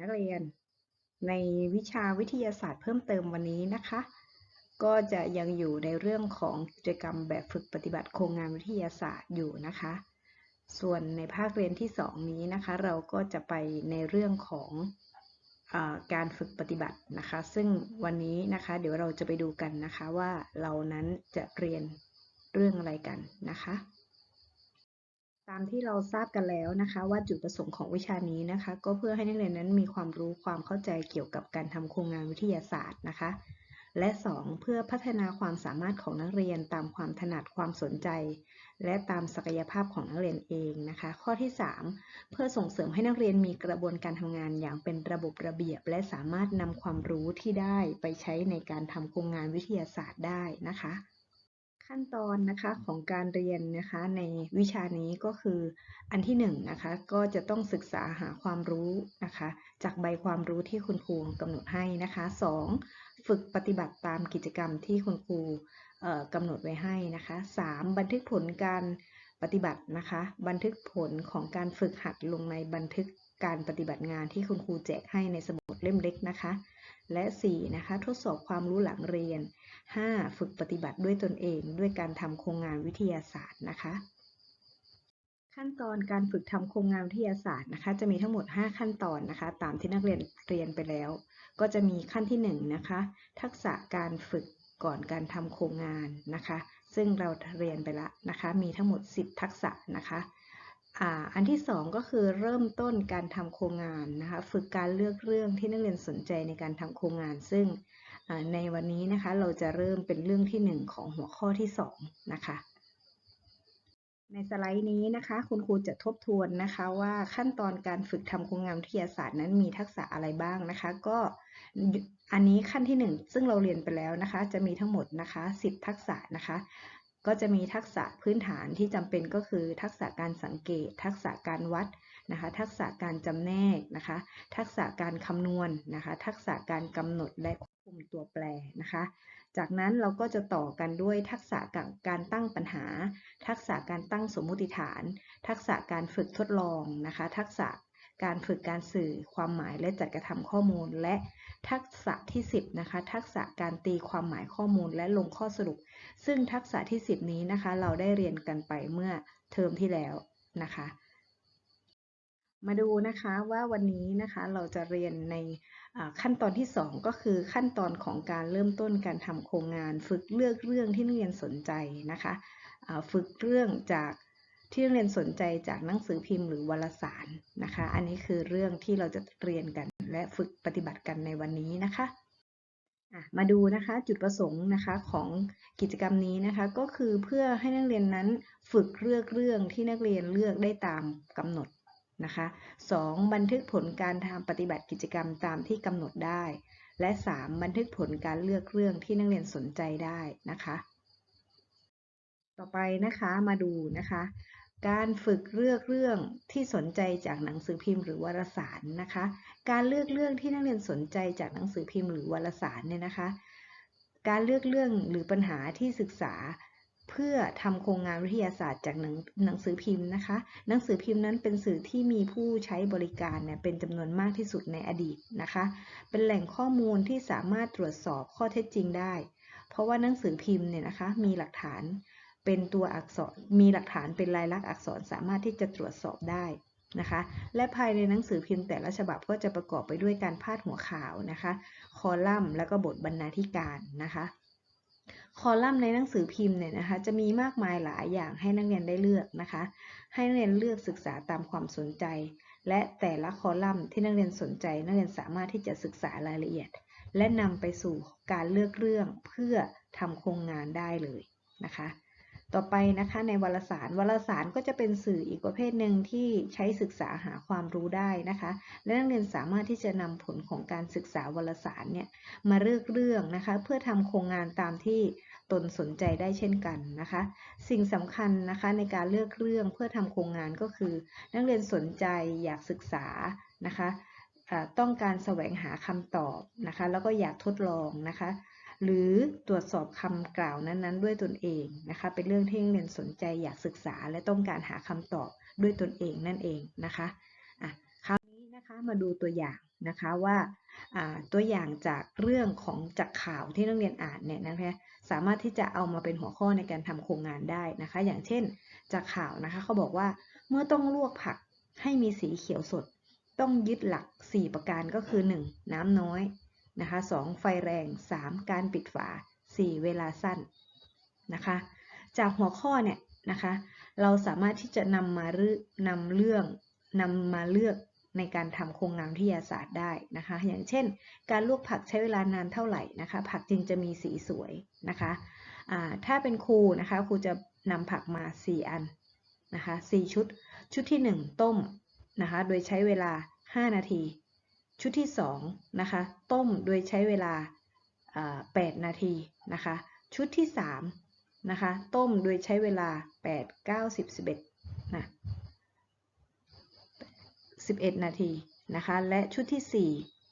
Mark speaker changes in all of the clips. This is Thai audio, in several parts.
Speaker 1: นักเรียน ในวิชาวิทยาศาสตร์เพิ่มเติมวันนี้นะคะ ก็จะยังอยู่ในเรื่องของกิจกรรมแบบฝึกปฏิบัติโครงงานวิทยาศาสตร์อยู่นะคะ ส่วนในภาคเรียนที่ 2 นี้นะคะ เราก็จะไปในเรื่องของอการฝึกปฏิบัตินะคะ ซึ่งวันนี้นะคะ เดี๋ยวเราจะไปดูกันนะคะว่าเรานั้นจะเรียนเรื่องอะไรกันนะคะ ตามที่เราทราบกันแล้วนะคะ ว่าจุดประสงค์ของวิชานี้นะคะ ก็เพื่อให้นักเรียนนั้นมีความรู้ความเข้าใจเกี่ยวกับการทำโครงงานวิทยาศาสตร์นะคะ และ 2 เพื่อพัฒนาความสามารถของนักเรียนตามความถนัดความสนใจ และตามศักยภาพของนักเรียนเองนะคะ ข้อที่ 3 เพื่อส่งเสริมให้นักเรียนมีกระบวนการทำงานอย่างเป็นระบบระเบียบ และสามารถนำความรู้ที่ได้ไปใช้ในการทำโครงงานวิทยาศาสตร์ได้นะคะ ขั้นตอนนะคะของการเรียนนะคะในวิชานี้ก็คืออันที่1นนะคะก็จะต้องศึกษาหาความรู้นะคะจากใบความรู้ที่คุณครูกำหนดให้นะคะ 2. ฝึกปฏิบัติตามกิจกรรมที่คุณครูกำหนดไว้ให้นะคะ 3. บันทึกผลการปฏิบัตินะคะ บันทึกผลของการฝึกหัดลงในบันทึกการปฏิบัติงานที่คุณครูแจกให้ในสมุดเล่มเล็กนะคะ และ 4. นะคะ ทดสอบความรู้หลังเรียน 5. ฝึกปฏิบัติด้วยตนเอง ด้วยการทำโครงงานวิทยาศาสตร์นะคะ ขั้นตอนการฝึกทำโครงงานวิทยาศาสตร์นะคะ จะมีทั้งหมด 5 ขั้นตอนนะคะ ตามที่นักเรียนเรียนไปแล้ว ก็จะมีขั้นที่1นนะคะ ทักษะการฝึกก่อนการทำโครงงานนะคะ ซึ่งเราเรียนไปแล้วนะคะ มีทั้งหมด 10 ทักษะนะคะ อันที่ 2 ก็คือเริ่มต้นการทำโครงงานนะคะ ฝึกการเลือกเรื่องที่นักเรียนสนใจในการทำโครงงาน ซึ่งในวันนี้นะคะเราจะเริ่มเป็นเรื่องที่ 1 ของหัวข้อที่ 2 นะคะ ในสไลด์นี้นะคะ คุณครูจะทบทวนนะคะว่าขั้นตอนการฝึกทำโครงงานวิทยาศาสตร์นั้นมีทักษะอะไรบ้างนะคะ ก็อันนี้ขั้นที่ 1 ซึ่งเราเรียนไปแล้วนะคะ จะมีทั้งหมดนะคะ 10 ทักษะนะคะ ก็จะมีทักษะพื้นฐานที่จำเป็นก็คือ ทักษะการสังเกต ทักษะการวัดนะคะ ทักษะการจำแนกนะคะ ทักษะการคำนวณนะคะ ทักษะการกำหนดและคุมตัวแปรนะคะ จากนั้นเราก็จะต่อกันด้วยทักษะการตั้งปัญหา ทักษะการตั้งสมมุติฐาน ทักษะการฝึกทดลองนะคะ ทักษะ การฝึกการสื่อความหมายและจัดกระทำข้อมูล และทักษะที่ 10 นะคะ ทักษะการตีความหมายข้อมูลและลงข้อสรุป ซึ่งทักษะที่ 10 นี้นะคะ เราได้เรียนกันไปเมื่อเทอมที่แล้วนะคะ มาดูนะคะว่าวันนี้นะคะเราจะเรียนในขั้นตอนที่ 2 ก็คือขั้นตอนของการเริ่มต้นการทำโครงงาน ฝึกเลือกเรื่องที่นักเรียนสนใจนะคะฝึกเรื่องจาก ที่นักเรียนสนใจจากหนังสือพิมพ์หรือวารสารนะคะ อันนี้คือเรื่องที่เราจะเรียนกันและฝึกปฏิบัติกันในวันนี้นะคะมาดูนะคะจุดประสงค์นะคะของกิจกรรมนี้นะคะ ก็คือเพื่อให้นักเรียนนั้นฝึกเลือกเรื่องที่นักเรียนเลือกได้ตามกำหนดนะคะ 2. บันทึกผลการทำปฏิบัติกิจกรรมตามที่กำหนดได้ และ 3. บันทึกผลการเลือกเรื่องที่นักเรียนสนใจได้นะคะ ต่อไปนะคะมาดูนะคะ การฝึกเลือกเรื่องที่สนใจจากหนังสือพิมพ์หรือวารสารนะคะ การเลือกเรื่องที่นักเรียนสนใจจากหนังสือพิมพ์หรือวารสารเนี่ยนะคะ การเลือกเรื่องหรือปัญหาที่ศึกษาเพื่อทำโครงงานวิทยาศาสตร์จากหนังหนังสือพิมพ์นะคะ หนังสือพิมพ์นั้นเป็นสื่อที่มีผู้ใช้บริการเนี่ยเป็นจำนวนมากที่สุดในอดีตนะคะ เป็นแหล่งข้อมูลที่สามารถตรวจสอบข้อเท็จจริงได้ เพราะว่าหนังสือพิมพ์เนี่ยนะคะมีหลักฐาน เป็นตัวอักษรมีหลักฐานเป็นลายลักษณ์อักษรสามารถที่จะตรวจสอบได้นะคะ และภายในหนังสือพิมพ์แต่ละฉบับก็จะประกอบไปด้วยการพาดหัวข่าวนะคะ คอลัมน์และก็บทบรรณาธิการนะคะ คอลัมน์ในหนังสือพิมพ์เนี่ยนะคะจะมีมากมายหลายอย่างให้นักเรียนได้เลือกนะคะ ให้นักเรียนเลือกศึกษาตามความสนใจ และแต่ละคอลัมน์ที่นักเรียนสนใจ นักเรียนสามารถที่จะศึกษารายละเอียด และนำไปสู่การเลือกเรื่องเพื่อทำโครงงานได้เลยนะคะ ต่อไปนะคะในวารสารวารสารก็จะเป็นสื่ออีกประเภทหนึ่งที่ใช้ศึกษาหาความรู้ได้นะคะ และนักเรียนสามารถที่จะนำผลของการศึกษาวารสารเนี่ยมาเลือกเรื่องนะคะ เพื่อทำโครงงานตามที่ตนสนใจได้เช่นกันนะคะ สิ่งสำคัญนะคะในการเลือกเรื่องเพื่อทำโครงงานก็คือ นักเรียนสนใจอยากศึกษานะคะต้องการแสวงหาคำตอบนะคะ แล้วก็อยากทดลองนะคะ หรือตรวจสอบคำกล่าวนั้นๆ ด้วยตนเองนะคะ เป็นเรื่องที่นักเรียนสนใจอยากศึกษา และต้องการหาคำตอบด้วยตนเองนั่นเองนะคะอะคราวนี้นะคะมาดูตัวอย่างนะคะว่าอ่าตัวอย่างจากเรื่องของจากข่าวที่นักเรียนอ่านเนี่ยนะคะสามารถที่จะเอามาเป็นหัวข้อในการทำโครงงานได้นะคะ อย่างเช่นจากข่าวนะคะเขาบอกว่าเมื่อต้องลวกผักให้มีสีเขียวสด ต้องยึดหลัก 4 ประการก็คือ 1. น้ำน้อย นะคะ 2. ไฟแรง 3. การปิดฝา 4. เวลาสั้นนะคะ จากหัวข้อเนี่ยนะคะ เราสามารถที่จะนำมาเรื่องนำเรื่องนำมาเลือกในการทำโครงงานวิทยาศาสตร์ได้นะคะ อย่างเช่น การลวกผักใช้เวลานานเท่าไหร่นะคะ ผักจึงจะมีสีสวยนะคะถ้าเป็นครูนะคะครูจะนำผักมา 4 อันนะคะ4ชุด ชุดที่ 1 ต้มนะคะ โดยใช้เวลา 5 นาที ชุดที่2นะคะต้มโดยใช้เวลา 8 นาทีนะคะชุดที่3นะคะต้มโดยใช้เวลา 8 9 10 11นะ11 นาทีนะคะและชุดที่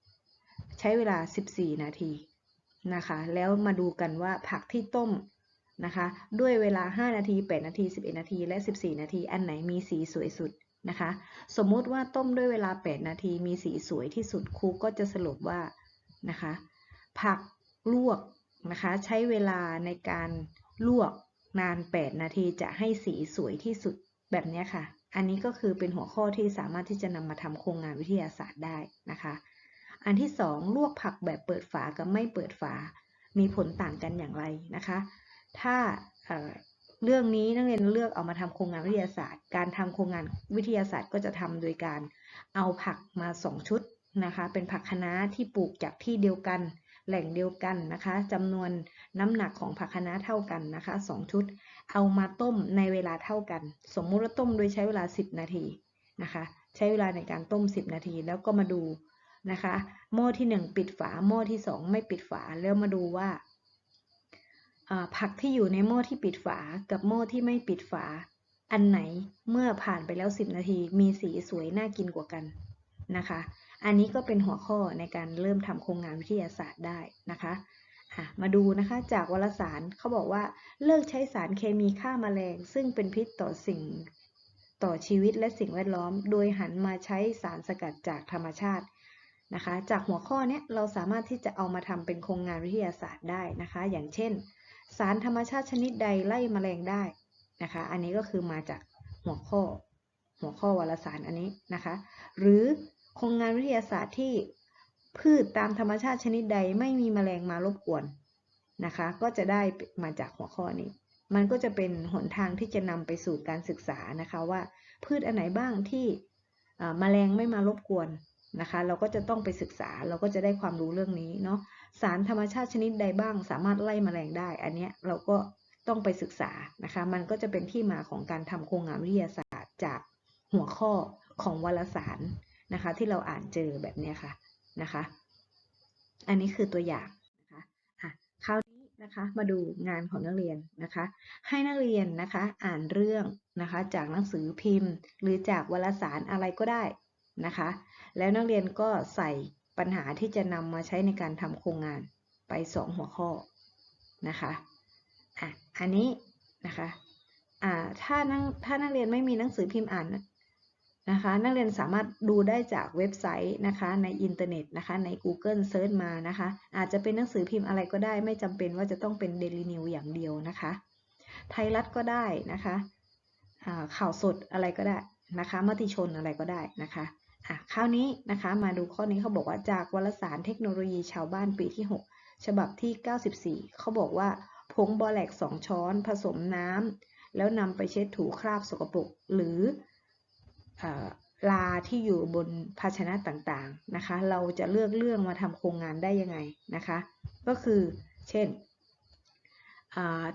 Speaker 1: 4 ใช้เวลา 14 นาทีนะคะแล้วมาดูกันว่าผักที่ต้มนะคะด้วยเวลา 5 นาที 8 นาที 11 นาที และ 14 นาที อันไหนมีสีสวยสุด นะคะ สมมุติว่าต้มด้วยเวลา 8 นาทีมีสีสวยที่สุดครูก็จะสรุปว่านะคะ ผักลวกนะคะ ใช้เวลาในการลวกนาน 8 นาทีจะให้สีสวยที่สุดแบบนี้ค่ะ อันนี้ก็คือเป็นหัวข้อที่สามารถที่จะนำมาทำโครงงานวิทยาศาสตร์ได้นะคะ อันที่ 2 ลวกผักแบบเปิดฝากับไม่เปิดฝา มีผลต่างกันอย่างไรนะคะ ถ้า เรื่องนี้นักเรียนเลือกเอามาทำโครงงานวิทยาศาสตร์ การทำโครงงานวิทยาศาสตร์ก็จะทำโดยการเอาผักมา 2 ชุดนะคะ เป็นผักคะน้าที่ปลูกจากที่เดียวกัน แหล่งเดียวกันนะคะจำนวนน้ำหนักของผักคะน้าเท่ากันนะคะ 2 ชุด เอามาต้มในเวลาเท่ากัน สมมุติว่าต้มโดยใช้เวลา 10 นาทีนะคะ ใช้เวลาในการต้ม 10 นาทีแล้วก็มาดูนะคะ หม้อที่ 1 ปิดฝา หม้อที่ 2 ไม่ปิดฝา แล้วมาดูว่า ผักที่อยู่ในหม้อที่ปิดฝากับหม้อที่ไม่ปิดฝา อันไหนเมื่อผ่านไปแล้ว 10 นาที มีสีสวยน่ากินกว่ากันนะคะ อันนี้ก็เป็นหัวข้อในการเริ่มทำโครงงานวิทยาศาสตร์ได้นะคะมาดูนะคะจากวารสารเขาบอกว่าเลิกใช้สารเคมีฆ่ามาแมลง ซึ่งเป็นพิษต่อสิ่งต่อชีวิตและสิ่งแวดล้อม โดยหันมาใช้สารสกัดจากธรรมชาตินะคะ จากหัวข้อนี้เราสามารถที่จะเอามาทำเป็นโครงงานวิทยาศาสตร์ได้นะคะ อย่างเช่น สารธรรมชาติชนิดใดไล่มแมลงได้นะคะ อันนี้ก็คือมาจากหัวข้อหัวข้อวารสารอันนี้นะคะ หรือโครงงานวิทยาศาสตร์ที่พืชตามธรรมชาติชนิดใดไม่มีแมลงมารบกวนนะคะ ก็จะได้มาจากหัวข้อนี้ มันก็จะเป็นหนทางที่จะนำไปสู่การศึกษานะคะว่าพืชอันไหนบ้างที่แมลงไม่มารบกวนนะคะ เราก็จะต้องไปศึกษาเราก็จะได้ความรู้เรื่องนี้เนาะ สารธรรมชาติชนิดใดบ้าง สามารถไล่มแมลงได้ อันนี้เราก็ต้องไปศึกษานะคะ มันก็จะเป็นที่มาของการทำโครงงานวิทยาศาสตร์จากหัวข้อของวารสารนะคะ ที่เราอ่านเจอแบบนี้ค่ะนะคะ อันนี้คือตัวอย่างนะคะอะคราวนี้นะคะมาดูงานของนักเรียนนะคะ ให้นักเรียนนะคะอ่านเรื่องนะคะจากหนังสือพิมพ์ หรือจากวารสารอะไรก็ได้นะคะ แล้วนักเรียนก็ใส่ ปัญหาที่จะนำมาใช้ในการทำโครงงานไป 2 หัวข้อนะคะอะอันนี้นะคะอ่าถ้านักถ้านักเรียนไม่มีหนังสือพิมพ์อ่านนะคะนักเรียนสามารถดูได้จากเว็บไซต์นะคะในอินเทอร์เน็ตนะคะใน Google Search มานะคะอาจจะเป็นหนังสือพิมพ์อะไรก็ได้ ไม่จำเป็นว่าจะต้องเป็น Daily New อย่างเดียวนะคะไทยรัฐก็ได้นะคะข่าวสดอะไรก็ได้นะคะมติชนอะไรก็ได้นะคะ อะคราวนี้นะคะมาดูข้อนี้เขาบอกว่าจากวารสารเทคโนโลยีชาวบ้านปีที่ 6 ฉบับที่ 94 เขาบอกว่าผงบอแลก 2 ช้อนผสมน้ำแล้วนำไปเช็ดถูคราบสกปรกหรือลาที่อยู่บนภาชนะต่างๆนะคะ เราจะเลือกเรื่องมาทำโครงงานได้ยังไงนะคะ ก็คือเช่น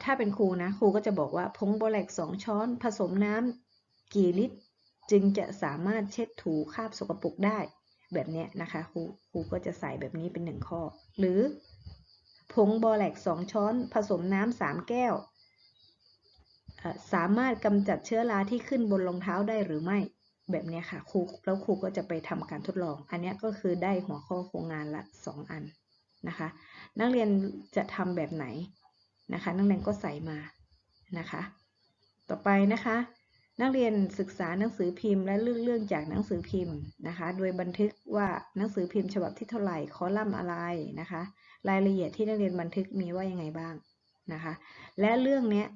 Speaker 1: ถ้าเป็นครูนะครูก็จะบอกว่าผงโบแลก2ช้อน ผสมน้ำกี่ลิตร จึงจะสามารถเช็ดถูคราบสกปรกได้แบบนี้นะคะครูครูก็จะใส่แบบนี้เป็นหนึ่งข้อ หรือ ผงบอแลก2ช้อนผสมน้ำ3แก้ว สามารถกำจัดเชื้อราที่ขึ้นบนรองเท้าได้หรือไม่แบบนี้ค่ะครูแล้วครูก็จะไปทำการทดลอง อันนี้ก็คือได้หัวข้อโครงงานละ 2 อันนะคะ นักเรียนจะทำแบบไหนนะคะ นักเรียนก็ใส่มานะคะ ต่อไปนะคะ นักเรียนศึกษาหนังสือพิมพ์และเลือกเรื่องจากหนังสือพิมพ์นะคะ โดยบันทึกว่าหนังสือพิมพ์ฉบับที่เท่าไหร่ คอลัมน์อะไรนะคะ รายละเอียดที่นักเรียนบันทึกมีว่ายังไงบ้างนะคะ และเรื่องเนี้ย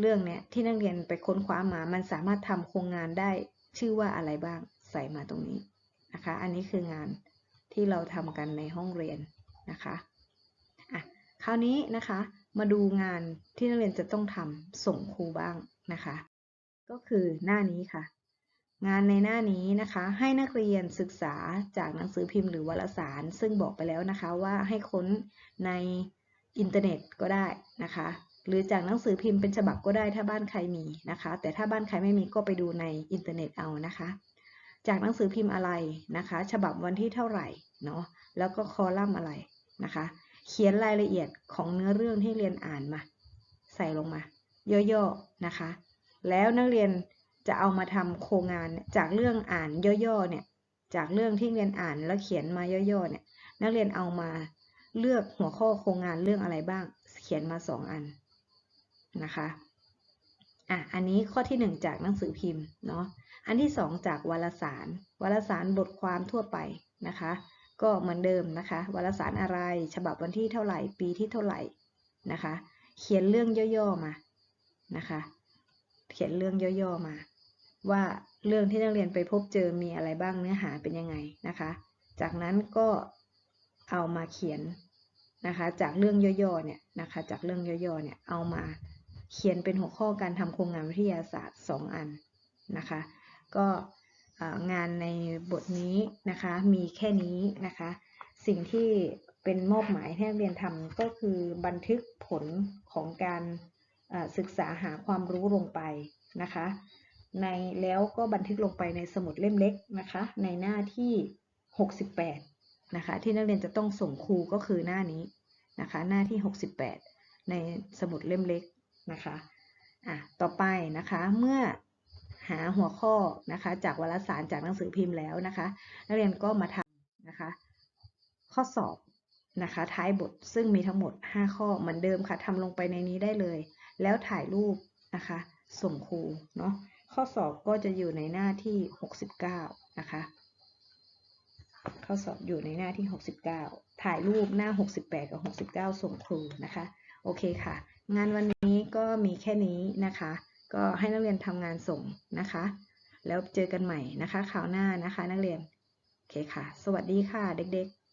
Speaker 1: เรื่องเนี้ยที่นักเรียนไปค้นคว้ามา มันสามารถทำโครงงานได้ชื่อว่าอะไรบ้าง ใส่มาตรงนี้นะคะ อันนี้คืองานที่เราทำกันในห้องเรียนนะคะอะคราวนี้นะคะ มาดูงานที่นักเรียนจะต้องทำส่งครูบ้างนะคะ ก็คือหน้านี้ค่ะ งานในหน้านี้นะคะ ให้นักเรียนศึกษาจากหนังสือพิมพ์หรือวารสาร ซึ่งบอกไปแล้วนะคะว่าให้ค้นในอินเทอร์เน็ตก็ได้นะคะ หรือจากหนังสือพิมพ์เป็นฉบับก็ได้ถ้าบ้านใครมีนะคะ แต่ถ้าบ้านใครไม่มีก็ไปดูในอินเทอร์เน็ตเอานะคะ จากหนังสือพิมพ์อะไรนะคะ ฉบับวันที่เท่าไหร่เนาะแล้วก็คอลัมน์อะไรนะคะ เขียนรายละเอียดของเนื้อเรื่องที่เรียนอ่านมา ใส่ลงมา ย่อๆนะคะ แล้วนักเรียนจะเอามาทำโครงงานจากเรื่องอ่านย่อๆเนี่ยจากเรื่องที่เรียนอ่านแล้วเขียนมาย่อๆเนี่ยนักเรียนเอามาเลือกหัวข้อโครงงานเรื่องอะไรบ้าง เขียนมาสองอันนะคะอะอันนี้ข้อที่หนึ่งจากหนังสือพิมพ์เนาะอันที่สองจากวารสาร วารสารบทความทั่วไปนะคะ ก็เหมือนเดิมนะคะวารสารอะไร ฉบับวันที่เท่าไหร่ ปีที่เท่าไหร่นะคะ เขียนเรื่องย่อๆมานะคะ เขียนเรื่องย่อๆมา ว่าเรื่องที่นักเรียนไปพบเจอมีอะไรบ้างเนื้อหาเป็นยังไงนะคะ จากนั้นก็เอามาเขียนนะคะจากเรื่องย่อๆเนี่ยนะคะจากเรื่องย่อๆเนี่ยเอามาเขียนเป็นหัวข้อการทำโครงงานวิทยาศาสตร์ 2 อันนะคะ ก็งานในบทนี้นะคะมีแค่นี้นะคะ สิ่งที่เป็นมอบหมายให้นักเรียนทำก็คือบันทึกผลของการ ศึกษาหาความรู้ลงไปนะคะ ในแล้วก็บันทึกลงไปในสมุดเล่มเล็กนะคะ ในหน้าที่ 68 นะคะ ที่นักเรียนจะต้องส่งครูก็คือหน้านี้นะคะ หน้าที่ 68 ในสมุดเล่มเล็กนะคะอะต่อไปนะคะเมื่อหาหัวข้อนะคะ จากวารสารจากหนังสือพิมพ์แล้วนะคะ นักเรียนก็มาทำนะคะ ข้อสอบนะคะ ท้ายบทซึ่งมีทั้งหมด 5 ข้อเหมือนเดิมค่ะทำลงไปในนี้ได้เลย แล้วถ่ายรูปนะคะ ส่งครูเนาะข้อสอบก็จะอยู่ในหน้าที่ 69 นะคะ ข้อสอบอยู่ในหน้าที่ 69 ถ่ายรูปหน้า 68 กับ 69 ส่งครูนะคะ โอเคค่ะ งานวันนี้ก็มีแค่นี้นะคะ ก็ให้นักเรียนทำงานส่งนะคะ แล้วเจอกันใหม่นะคะคราวหน้านะคะ นักเรียน โอเคค่ะ สวัสดีค่ะเด็กๆ